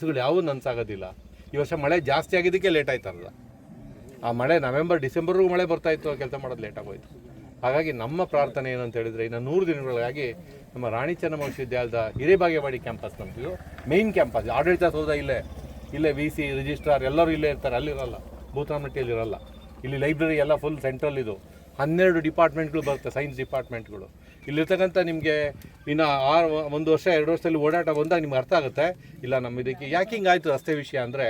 ಕೆಲಸಗಳು ಯಾವೂ ನನ್ಸಾಗೋದಿಲ್ಲ ಈ ವರ್ಷ ಮಳೆ ಜಾಸ್ತಿ ಆಗಿದ್ದಕ್ಕೆ ಲೇಟ್ ಆಯ್ತಲ್ಲ. ಆ ಮಳೆ ನವೆಂಬರ್ ಡಿಸೆಂಬರ್ಗೂ ಮಳೆ ಬರ್ತಾ ಇತ್ತು ಕೆಲಸ ಮಾಡೋದು ಲೇಟ್ ಆಗೋಯ್ತು. ಹಾಗಾಗಿ ನಮ್ಮ ಪ್ರಾರ್ಥನೆ ಏನು ಅಂತ ಹೇಳಿದ್ರೆ, ಇನ್ನು ನೂರು ದಿನಗಳಿಗಾಗಿ ನಮ್ಮ ರಾಣಿ ಚೆನ್ನಮ್ಮ ವಿಶ್ವವಿದ್ಯಾಲಯದ ಹಿರೇಬಾಗೇವಾಡಿ ಕ್ಯಾಂಪಸ್ ನಮ್ಮದು ಮೇಯ್ನ್ ಕ್ಯಾಂಪಸ್ ಆಡಳಿತ ಸೌಧ ಇಲ್ಲೇ. ಇಲ್ಲೇ ವಿ ಸಿ ರಿಜಿಸ್ಟ್ರಾರ್ ಎಲ್ಲರೂ ಇಲ್ಲೇ ಇರ್ತಾರೆ, ಅಲ್ಲಿರಲ್ಲ. ಭೂತಾನಮಟ್ಟಿಯಲ್ಲಿ ಇರಲ್ಲ ಇಲ್ಲಿ ಲೈಬ್ರರಿ ಎಲ್ಲ ಫುಲ್ ಸೆಂಟ್ರಲ್ ಇದು. ಹನ್ನೆರಡು ಡಿಪಾರ್ಟ್ಮೆಂಟ್ಗಳು ಬರುತ್ತೆ ಸೈನ್ಸ್ ಡಿಪಾರ್ಟ್ಮೆಂಟ್ಗಳು ಇಲ್ಲಿರ್ತಕ್ಕಂಥ ನಿಮಗೆ ಇನ್ನು ಆರು, ಒಂದು ವರ್ಷ, ಎರಡು ವರ್ಷದಲ್ಲಿ ಓಡಾಟ ಬಂದಾಗ ನಿಮ್ಗೆ ಅರ್ಥ ಆಗುತ್ತೆ. ಇಲ್ಲ, ನಮ್ಮ ಇದಕ್ಕೆ ಯಾಕೆ ಹಿಂಗಾಯ್ತು ರಸ್ತೆ ವಿಷಯ ಅಂದರೆ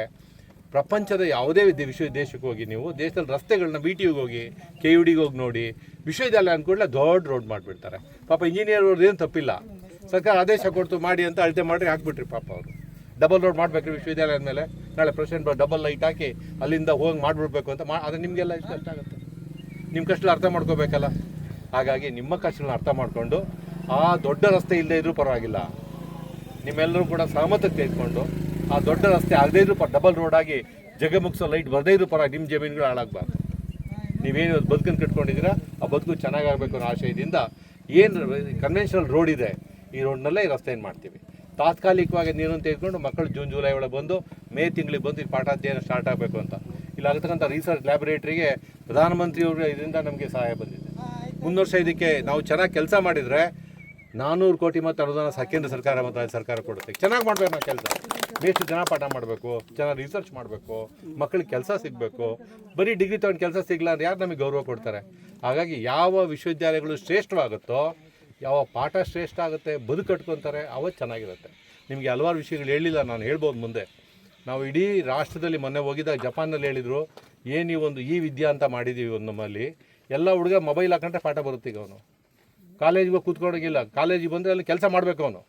ಪ್ರಪಂಚದ ಯಾವುದೇ ವಿಶ್ವ ದೇಶಕ್ಕೆ ಹೋಗಿ ನೀವು ದೇಶದಲ್ಲಿ ರಸ್ತೆಗಳನ್ನ ಬಿ ಟಿ ಯುಗೆ ಹೋಗಿ ಕೆ ಯು ಡಿಗೆ ಹೋಗಿ ನೋಡಿ, ವಿಶ್ವವಿದ್ಯಾಲಯ ಅಂದ್ಕೂಡಲೇ ದೊಡ್ಡ ರೋಡ್ ಮಾಡಿಬಿಡ್ತಾರೆ. ಪಾಪ ಇಂಜಿನಿಯರ್ ಅವ್ರದ್ದು ಏನು ತಪ್ಪಿಲ್ಲ. ಸರ್ಕಾರ ಆದೇಶ ಕೊಡ್ತು, ಮಾಡಿ ಅಂತ ಅಳತೆ ಮಾಡಿ ಹಾಕ್ಬಿಟ್ರಿ ಪಾಪ ಅವರು. ಡಬಲ್ ರೋಡ್ ಮಾಡಬೇಕು ವಿಶ್ವವಿದ್ಯಾಲಯದ ಮೇಲೆ. ನಾಳೆ ಪ್ರೆಸಿಡೆಂಟ್ ಡಬಲ್ ಲೈಟ್ ಹಾಕಿ ಅಲ್ಲಿಂದ ಹೋಗಿ ಮಾಡಿಬಿಡ್ಬೇಕು ಅಂತ ಮಾ ಅದು ನಿಮಗೆಲ್ಲ ಇಷ್ಟ? ಕಷ್ಟ ಆಗುತ್ತೆ. ನಿಮ್ಮ ಕಷ್ಟ ಅರ್ಥ ಮಾಡ್ಕೋಬೇಕಲ್ಲ? ಹಾಗಾಗಿ ನಿಮ್ಮ ಕಷ್ಟಗಳನ್ನ ಅರ್ಥ ಮಾಡಿಕೊಂಡು ಆ ದೊಡ್ಡ ರಸ್ತೆ ಇಲ್ಲದೇ ಇದ್ರೂ ಪರವಾಗಿಲ್ಲ. ನಿಮ್ಮೆಲ್ಲರೂ ಕೂಡ ಸಹಮತಕ್ಕೆ ತೆಗೆದುಕೊಂಡು ಆ ದೊಡ್ಡ ರಸ್ತೆ ಆಗದೇ ಇದ್ರೂ ಪರ ಡಬಲ್ ರೋಡ್ ಆಗಿ ಜಗ ಮುಗಿಸೋ ಲೈಟ್ ಬರದೇ ಇದ್ರೂ ಪರ ನಿಮ್ಮ ಜಮೀನುಗಳು ಹಾಳಾಗಬಾರ್ದು. ನೀವೇನು ಬದುಕನ್ನು ಕಟ್ಕೊಂಡಿದ್ದೀರಾ? ಆ ಬದುಕು ಚೆನ್ನಾಗಾಗಬೇಕು ಅನ್ನೋ ಆಶಯದಿಂದ ಏನು ಕನ್ವೆನ್ಷನಲ್ ರೋಡ್ ಇದೆ ಈ ರೋಡ್ನಲ್ಲೇ ಈ ರಸ್ತೆಯನ್ನು ಮಾಡ್ತೀವಿ? ತಾತ್ಕಾಲಿಕವಾಗಿ ನೀರನ್ನು ತೆಗೆದುಕೊಂಡು ಮಕ್ಕಳು ಜೂನ್, ಜುಲೈ ಒಳಗೆ ಬಂದು ಮೇ ತಿಂಗಳಿಗೆ ಬಂದು ಈ ಪಾಠಾಧ್ಯಯನ ಸ್ಟಾರ್ಟ್ ಆಗಬೇಕು ಅಂತ. ಇಲ್ಲಿ ಆಗತಕ್ಕಂಥ ರಿಸರ್ಚ್ ಲ್ಯಾಬೊರೇಟ್ರಿಗೆ ಪ್ರಧಾನಮಂತ್ರಿಯವರು ಇದರಿಂದ ನಮಗೆ ಸಹಾಯ ಬಂದಿದೆ. ಮುಂದೆ ವರ್ಷ ಇದಕ್ಕೆ ನಾವು ಚೆನ್ನಾಗಿ ಕೆಲಸ ಮಾಡಿದರೆ ನಾನ್ನೂರು ಕೋಟಿ ಮತ್ತು ಅನುದಾನ ಕೇಂದ್ರ ಸರ್ಕಾರ ಮತ್ತು ರಾಜ್ಯ ಸರ್ಕಾರ ಕೊಡುತ್ತೆ. ಚೆನ್ನಾಗಿ ಮಾಡ್ಬೇಕು ನಾವು ಕೆಲಸ. ಬೇಷ್ಟು ಜನ ಪಾಠ ಮಾಡಬೇಕು ಚೆನ್ನಾಗಿ ರಿಸರ್ಚ್ ಮಾಡಬೇಕು ಮಕ್ಕಳಿಗೆ ಕೆಲಸ ಸಿಗಬೇಕು. ಬರೀ ಡಿಗ್ರಿ ತೊಗೊಂಡು ಕೆಲಸ ಸಿಗಲ್ಲ ಯಾರು ನಮಗೆ ಗೌರವ ಕೊಡ್ತಾರೆ? ಹಾಗಾಗಿ ಯಾವ ವಿಶ್ವವಿದ್ಯಾಲಯಗಳು ಶ್ರೇಷ್ಠವಾಗುತ್ತೋ ಯಾವ ಪಾಠ ಶ್ರೇಷ್ಠ ಆಗುತ್ತೆ, ಬದುಕು ಕಟ್ಕೊತಾರೆ ಅವತ್ತು ಚೆನ್ನಾಗಿರುತ್ತೆ. ನಿಮಗೆ ಹಲವಾರು ವಿಷಯಗಳು ಹೇಳಿಲ್ಲ, ನಾನು ಹೇಳ್ಬೋದು ಮುಂದೆ. ನಾವು ಇಡೀ ರಾಷ್ಟ್ರದಲ್ಲಿ ಮೊನ್ನೆ ಹೋಗಿದ್ದಾಗ ಜಪಾನಲ್ಲಿ ಹೇಳಿದರು ಏನು ಈ ಒಂದು ಈ ವಿದ್ಯಾ ಅಂತ ಮಾಡಿದ್ದೀವಿ ಒಂದು ನಮ್ಮಲ್ಲಿ. ಎಲ್ಲ ಹುಡುಗ ಮೊಬೈಲ್ ಹಾಕೊಂಡ್ರೆ ಪಾಠ ಬರುತ್ತೆ ಈಗ ಅವನು. ಕಾಲೇಜಿಗೆ ಕೂತ್ಕೊಂಡೋಗಿಲ್ಲ ಕಾಲೇಜಿಗೆ ಬಂದರೆ ಅಲ್ಲಿ ಕೆಲಸ ಮಾಡಬೇಕು ಅವನು.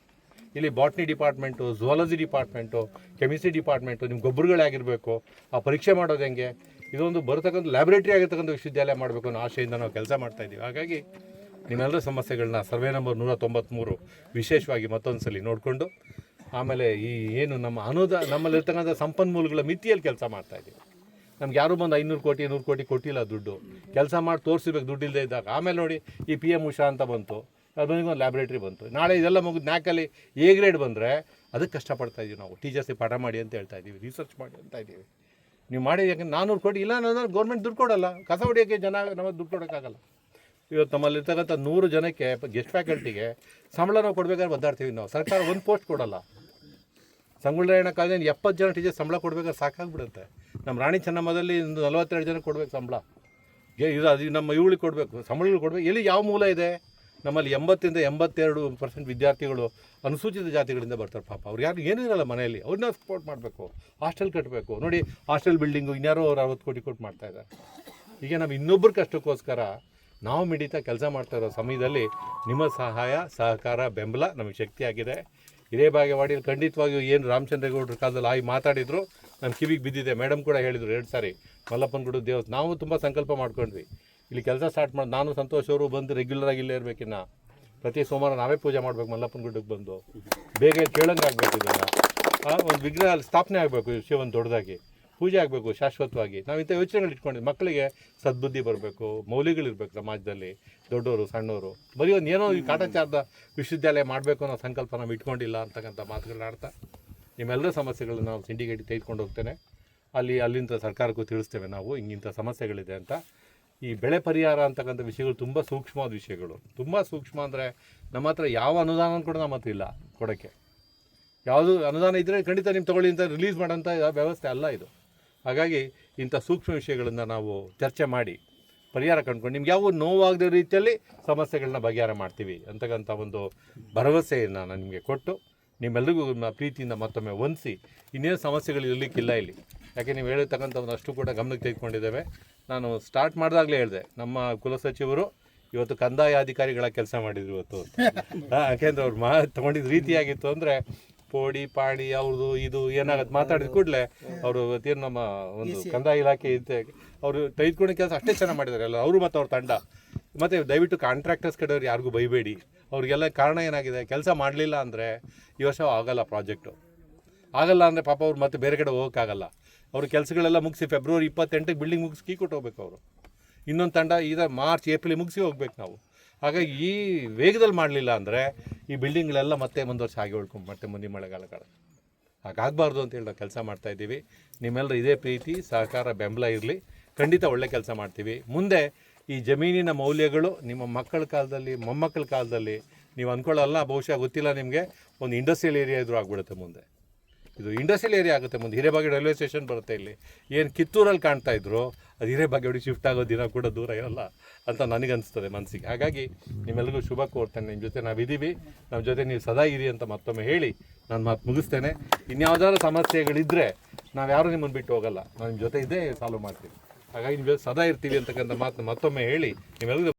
ಇಲ್ಲಿ botany department, zoology department, chemistry department ನಿಮ್ಮ ಗೊಬ್ಬರಗಳಾಗಿರಬೇಕು ಆ ಪರೀಕ್ಷೆ ಮಾಡೋದು ಹೆಂಗೆ? ಇದೊಂದು ಬರತಕ್ಕಂಥ ಲ್ಯಾಬ್ರೇಟ್ರಿ ಆಗಿರ್ತಕ್ಕಂಥ ವಿಶ್ವವಿದ್ಯಾಲಯ ಮಾಡಬೇಕು ಅನ್ನೋ ಆಶೆಯಿಂದ ನಾವು ಕೆಲಸ ಮಾಡ್ತಾ ಇದ್ದೀವಿ. ಹಾಗಾಗಿ ನಿಮ್ಮೆಲ್ಲರ ಸಮಸ್ಯೆಗಳನ್ನ ಸರ್ವೆ ನಂಬರ್ ನೂರ ತೊಂಬತ್ತ್ಮೂರು ವಿಶೇಷವಾಗಿ ಮತ್ತೊಂದು ಸಲ ನೋಡಿಕೊಂಡು, ಆಮೇಲೆ ಈ ಏನು ನಮ್ಮ ಅನುದಾನ ನಮ್ಮಲ್ಲಿರ್ತಕ್ಕಂಥ ಸಂಪನ್ಮೂಲಗಳ ಮಿತಿಯಲ್ಲಿ ಕೆಲಸ ಮಾಡ್ತಾ ಇದ್ದೀವಿ. ನಮ್ಗೆ ಯಾರು ಬಂದು ಐನೂರು ಕೋಟಿ, ನೂರು ಕೋಟಿ ಕೊಟ್ಟಿಲ್ಲ ದುಡ್ಡು. ಕೆಲಸ ಮಾಡಿ ತೋರಿಸ್ಬೇಕು, ದುಡ್ಡು ಇಲ್ಲದೆ ಇದ್ದಾಗ. ಆಮೇಲೆ ನೋಡಿ, ಈ ಪಿ ಎಂ ಉಷಾ ಅಂತ ಬಂತು. ಅದೊಂದಿಗೆ ಒಂದು ಲ್ಯಾಬ್ರೇಟ್ರಿ ಬಂತು. ನಾಳೆ ಇದೆಲ್ಲ ಮುಗಿದು ನ್ಯಾಕಲ್ಲಿ ಎ ಗ್ರೇಡ್ ಬಂದರೆ ಅದಕ್ಕೆ ಕಷ್ಟಪಡ್ತಾ ಇದ್ದೀವಿ ನಾವು. ಟೀಚರ್ಸಿಗೆ ಪಾಠ ಮಾಡಿ ಅಂತ ಹೇಳ್ತಾ ಇದ್ದೀವಿ ರಿಸರ್ಚ್ ಮಾಡಿ ಅಂತ ಇದ್ದೀವಿ ನೀವು ಮಾಡಿ ಯಾಕಂದ್ರೆ ನಾನ್ನೂರು ಕೋಟಿ ಇಲ್ಲ ಅನ್ನೋದ್ರೆ ಗೌರ್ಮೆಂಟ್ ದುಡ್ಡು ಕೊಡೋಲ್ಲ. ಕಸ ಹೊಡಿಯೋಕ್ಕೆ ಜನ ನಮಗೆ ದುಡ್ಡು ಕೊಡೋಕ್ಕಾಗಲ್ಲ. ಇವತ್ತು ನಮ್ಮಲ್ಲಿರ್ತಕ್ಕಂಥ ನೂರು ಜನಕ್ಕೆ ಗೆಸ್ಟ್ ಫ್ಯಾಕಲ್ಟಿಗೆ ಸಂಬಳ ನಾವು ಕೊಡಬೇಕಾದ್ರೆ ಒದ್ದಾಡ್ತೀವಿ ನಾವು. ಸರ್ಕಾರ ಒಂದು ಪೋಸ್ಟ್ ಕೊಡಲ್ಲ. ಸಂಗೊಳ್ಳಿ ಕಾಲೇಜಿನ ಎಪ್ಪತ್ತು ಜನ ಟೀಚರ್ ಸಂಬಳ ಕೊಡ್ಬೇಕಾದ್ರೆ ಸಾಕಾಗ್ಬಿಡುತ್ತೆ. ನಮ್ಮ ರಾಣಿ ಚೆನ್ನಮ್ಮದಲ್ಲಿ ಒಂದು ನಲವತ್ತೆರಡು ಜನ ಕೊಡ್ಬೇಕು ಸಂಬಳ. ಇದು ಅದು ನಮ್ಮ ಇವಳಿಗೆ ಕೊಡಬೇಕು ಸಂಬಳಗಳು ಕೊಡಬೇಕು. ಎಲ್ಲಿ ಯಾವ ಮೂಲ ಇದೆ? ನಮ್ಮಲ್ಲಿ ಎಂಬತ್ತಿಂದ ಎಂಬತ್ತೆರಡು ಪರ್ಸೆಂಟ್ ವಿದ್ಯಾರ್ಥಿಗಳು ಅನುಸೂಚಿತ ಜಾತಿಗಳಿಂದ ಬರ್ತಾರೆ ಪಾಪ. ಅವ್ರು ಯಾರು ಏನೂ ಇರಲ್ಲ ಮನೆಯಲ್ಲಿ. ಅವ್ರನ್ನ ಸಪೋರ್ಟ್ ಮಾಡಬೇಕು. ಹಾಸ್ಟೆಲ್ ಕಟ್ಟಬೇಕು ನೋಡಿ ಹಾಸ್ಟೆಲ್ ಬಿಲ್ಡಿಂಗು ಇನ್ಯಾರೋ ಅವ್ರು ಅರವತ್ತು ಕೋಟಿ ಕೊಟ್ಟು ಮಾಡ್ತಾ ಇದ್ದಾರೆ. ಈಗ ನಮ್ಮ ಇನ್ನೊಬ್ಬರ ಕಷ್ಟಕ್ಕೋಸ್ಕರ ನಾವು ಮಿಡಿತ ಕೆಲಸ ಮಾಡ್ತಾ ಇರೋ ಸಮಯದಲ್ಲಿ ನಿಮ್ಮ ಸಹಾಯ, ಸಹಕಾರ, ಬೆಂಬಲ ನಮಗೆ ಶಕ್ತಿಯಾಗಿದೆ. ಇದೇ ಬಾಗೇವಾಡಿಯಲ್ಲಿ ಖಂಡಿತವಾಗಿಯೂ ಏನು ರಾಮಚಂದ್ರೇಗೌಡರ ಕಾಲದಲ್ಲಿ ಆಗಿ ಮಾತಾಡಿದ್ರು ನಮ್ಮ ಕಿವಿಗೆ ಬಿದ್ದಿದೆ. ಮೇಡಮ್ ಕೂಡ ಹೇಳಿದರು ಎರಡು ಸಾರಿ ಮಲ್ಲಪ್ಪನ ಗುಡು ದೇವಸ್ಥಾನ ನಾವು ತುಂಬ ಸಂಕಲ್ಪ ಮಾಡ್ಕೊಂಡ್ವಿ. ಇಲ್ಲಿ ಕೆಲಸ ಸ್ಟಾರ್ಟ್ ಮಾಡಿ, ನಾನು ಸಂತೋಷ್ ಅವರು ಬಂದು ರೆಗ್ಯುಲರ್ ಆಗಿ ಇಲ್ಲೇ ಇರಬೇಕಿನ್ನ ಪ್ರತಿ ಸೋಮವಾರ ನಾವೇ ಪೂಜೆ ಮಾಡ್ಬೇಕು ಮಲ್ಲಪ್ಪನ ಗುಡ್ಡಕ್ಕೆ ಬಂದು. ಬೇಗ ಕೇಳಂಗೆ ಆಗಬೇಕು ಇದನ್ನು ಒಂದು ವಿಗ್ರಹ ಅಲ್ಲಿ ಸ್ಥಾಪನೆ ಆಗಬೇಕು ಶಿವನ್ ದೊಡ್ಡದಾಗಿ. ಪೂಜೆ ಆಗಬೇಕು, ಶಾಶ್ವತವಾಗಿ. ನಾವು ಇಂಥ ಯೋಚನೆಗಳು ಇಟ್ಕೊಂಡು ಮಕ್ಕಳಿಗೆ ಸದ್ಬುದ್ಧಿ ಬರಬೇಕು, ಮೌಲ್ಯಗಳಿರ್ಬೇಕು ಸಮಾಜದಲ್ಲಿ ದೊಡ್ಡವರು ಸಣ್ಣವರು ಬರೀ ಒಂದು ಏನೋ ಈ ಕಾಟಾಚಾರದ ವಿಶ್ವವಿದ್ಯಾಲಯ ಮಾಡಬೇಕು ಅನ್ನೋ ಸಂಕಲ್ಪ ನಾವು ಇಟ್ಕೊಂಡಿಲ್ಲ ಅಂತಕ್ಕಂಥ ಮಾತುಗಳನ್ನ ಆಡ್ತಾ. ನಿಮ್ಮೆಲ್ಲರ ಸಮಸ್ಯೆಗಳನ್ನ ನಾವು ಸಿಂಡಿಕೇಟ್ ತೆಗೆದುಕೊಂಡು ಹೋಗ್ತೇನೆ. ಅಲ್ಲಿ ಅಲ್ಲಿಂದ ಸರ್ಕಾರಕ್ಕೂ ತಿಳಿಸ್ತೇವೆ ನಾವು ಹಿಂಗಿಂಥ ಸಮಸ್ಯೆಗಳಿದೆ ಅಂತ. ಈ ಬೆಳೆ ಪರಿಹಾರ ಅಂತಕ್ಕಂಥ ವಿಷಯಗಳು ತುಂಬ ಸೂಕ್ಷ್ಮವಾದ ವಿಷಯಗಳು. ತುಂಬ ಸೂಕ್ಷ್ಮ ಅಂದರೆ ನಮ್ಮ ಹತ್ರ ಯಾವ ಅನುದಾನ ಕೂಡ ನಮ್ಮ ಹತ್ರ ಇಲ್ಲ ಕೊಡೋಕ್ಕೆ. ಯಾವುದು ಅನುದಾನ ಇದ್ದರೆ ಖಂಡಿತ ನೀವು ತಗೊಳ್ಳಿ ಅಂತ ರಿಲೀಸ್ ಮಾಡೋಂಥ ವ್ಯವಸ್ಥೆ ಅಲ್ಲ ಇದು. ಹಾಗಾಗಿ ಇಂಥ ಸೂಕ್ಷ್ಮ ವಿಷಯಗಳನ್ನು ನಾವು ಚರ್ಚೆ ಮಾಡಿ ಪರಿಹಾರ ಕಂಡುಕೊಂಡು ನಿಮ್ಗೆ ಯಾವ ನೋವಾಗದ ರೀತಿಯಲ್ಲಿ ಸಮಸ್ಯೆಗಳನ್ನ ಬಗೆಹಾರ ಮಾಡ್ತೀವಿ ಅಂತಕ್ಕಂಥ ಒಂದು ಭರವಸೆಯನ್ನು ನಾನು ನಿಮಗೆ ಕೊಟ್ಟು ನಿಮ್ಮೆಲ್ಲರಿಗೂ ಪ್ರೀತಿಯಿಂದ ಮತ್ತೊಮ್ಮೆ ಹೊಂದಿಸಿ ಇನ್ನೇನು ಸಮಸ್ಯೆಗಳು ಇರಲಿಕ್ಕಿಲ್ಲ ಇಲ್ಲಿ. ಯಾಕೆ ನೀವು ಹೇಳಿರ್ತಕ್ಕಂಥ ಅಷ್ಟು ಕೂಡ ಗಮನಕ್ಕೆ ತೆಗೆದುಕೊಂಡಿದ್ದೇವೆ. ನಾನು ಸ್ಟಾರ್ಟ್ ಮಾಡಿದಾಗಲೇ ಹೇಳಿದೆ, ನಮ್ಮ ಕುಲಸಚಿವರು ಇವತ್ತು ಕಂದಾಯ ಅಧಿಕಾರಿಗಳ ಕೆಲಸ ಮಾಡಿದ್ರು ಇವತ್ತು ಯಾಕೆಂದ್ರೆ ಅವ್ರು ಮಾ ತಗೊಂಡಿದ್ದ ರೀತಿಯಾಗಿತ್ತು ಅಂದರೆ ಪೋಡಿ ಪಾಡಿ ಅವ್ರದ್ದು ಇದು ಏನಾಗತ್ತೆ ಮಾತಾಡಿದ ಕೂಡಲೇ ಅವರು ಏನು ನಮ್ಮ ಒಂದು ಕಂದಾಯ ಇಲಾಖೆ ಇದೆ ಅವರು ತೆಗೆದುಕೊಂಡ ಕೆಲಸ ಅಷ್ಟೇ ಚೆನ್ನಾಗಿ ಮಾಡಿದ್ದಾರೆ ಎಲ್ಲ ಅವರು ಮತ್ತು ಅವ್ರ ತಂಡ. ಮತ್ತು ದಯವಿಟ್ಟು ಕಾಂಟ್ರಾಕ್ಟರ್ಸ್ ಕಡೆಯವ್ರು ಯಾರಿಗೂ ಬೈಬೇಡಿ. ಅವ್ರಿಗೆಲ್ಲ ಕಾರಣ ಏನಾಗಿದೆ ಕೆಲಸ ಮಾಡಲಿಲ್ಲ ಅಂದರೆ ಈ ವರ್ಷ ಆಗಲ್ಲ ಪ್ರಾಜೆಕ್ಟು ಆಗಲ್ಲ ಅಂದರೆ ಪಾಪ ಅವ್ರು ಮತ್ತೆ ಬೇರೆ ಕಡೆ ಹೋಗೋಕ್ಕಾಗಲ್ಲ. ಅವ್ರ ಕೆಲಸಗಳೆಲ್ಲ ಮುಗಿಸಿ ಫೆಬ್ರವರಿ ಇಪ್ಪತ್ತೆಂಟಕ್ಕೆ ಬಿಲ್ಡಿಂಗ್ ಮುಗಿಸಿ ಕೀ ಕೊಟ್ಟು ಹೋಗ್ಬೇಕು ಅವರು. ಇನ್ನೊಂದು ತಂಡ ಈಗ ಮಾರ್ಚ್ ಏಪ್ರಿಲ್ ಮುಗಿಸಿ ಹೋಗ್ಬೇಕು ನಾವು. ಹಾಗಾಗಿ ಈ ವೇಗದಲ್ಲಿ ಮಾಡಲಿಲ್ಲ ಅಂದರೆ ಈ ಬಿಲ್ಡಿಂಗ್ಗಳೆಲ್ಲ ಮತ್ತೆ ಮುಂದ್ವರ್ಷ ಆಗಿ ಉಳ್ಕೊಂಡು ಮತ್ತೆ ಮುಂದಿನ ಮಳೆಗಾಲ ಕಾಲ ಹಾಗಾಗಬಾರ್ದು ಅಂತೇಳಿ ನಾವು ಕೆಲಸ ಮಾಡ್ತಾ ಇದ್ದೀವಿ. ನಿಮ್ಮೆಲ್ಲರ ಇದೇ ಪ್ರೀತಿ, ಸಹಕಾರ, ಬೆಂಬಲ ಇರಲಿ. ಖಂಡಿತ ಒಳ್ಳೆ ಕೆಲಸ ಮಾಡ್ತೀವಿ. ಮುಂದೆ ಈ ಜಮೀನಿನ ಮೌಲ್ಯಗಳು ನಿಮ್ಮ ಮಕ್ಕಳ ಕಾಲದಲ್ಲಿ, ಮೊಮ್ಮಕ್ಕಳ ಕಾಲದಲ್ಲಿ ನೀವು ಅಂದ್ಕೊಳ್ಳಲ್ಲ, ಬಹುಶಃ ಗೊತ್ತಿಲ್ಲ ನಿಮಗೆ, ಒಂದು ಇಂಡಸ್ಟ್ರಿಯಲ್ ಏರಿಯಾ ಇದ್ರೂ ಆಗ್ಬಿಡುತ್ತೆ ಮುಂದೆ. ಇದು ಇಂಡಸ್ಟ್ರಿಯಲ್ ಏರಿಯಾ ಆಗುತ್ತೆ ಮುಂದೆ. ಹಿರೇಬಾಗಿ ರೈಲ್ವೆ ಸ್ಟೇಷನ್ ಬರುತ್ತೆ ಇಲ್ಲಿ. ಏನು ಕಿತ್ತೂರಲ್ಲಿ ಕಾಣ್ತಾ ಇದ್ರು, ಅದು ಹಿರೇಬಾಗೇವಾಡಿ ಶಿಫ್ಟ್ ಆಗೋ ದಿನ ಕೂಡ ದೂರ ಇರಲ್ಲ ಅಂತ ನನಗನ್ನಿಸ್ತದೆ ಮನಸ್ಸಿಗೆ ಹಾಗಾಗಿ ನಿಮ್ಮೆಲ್ಲರಿಗೂ ಶುಭ ಕೋರ್ತೇನೆ. ನಿಮ್ಮ ಜೊತೆ ನಾವು ನಾವಿದ್ದೀವಿ. ನಮ್ಮ ಜೊತೆ ನೀವು ಸದಾ ಇರಿ ಅಂತ ಮತ್ತೊಮ್ಮೆ ಹೇಳಿ ನಾನು ಮಾತು ಮುಗಿಸ್ತೇನೆ. ಇನ್ಯಾವುದಾದ್ರು ಸಮಸ್ಯೆಗಳಿದ್ದರೆ ನಾವು ಯಾರೂ ನಿಮ್ಮನ್ನು ಬಿಟ್ಟು ಹೋಗಲ್ಲ. ನಾನು ನಿಮ್ಮ ಜೊತೆ ಇದ್ದೇ ಸಾಲ್ವ್ ಮಾಡ್ತೀವಿ ಹಾಗಾಗಿ ಜೊತೆ ಸದಾ ಇರ್ತೀವಿ ಅಂತಕ್ಕಂಥ ಮಾತನ್ನ ಮತ್ತೊಮ್ಮೆ ಹೇಳಿ ನಿಮ್ಮೆಲ್ಲರಿಗೂ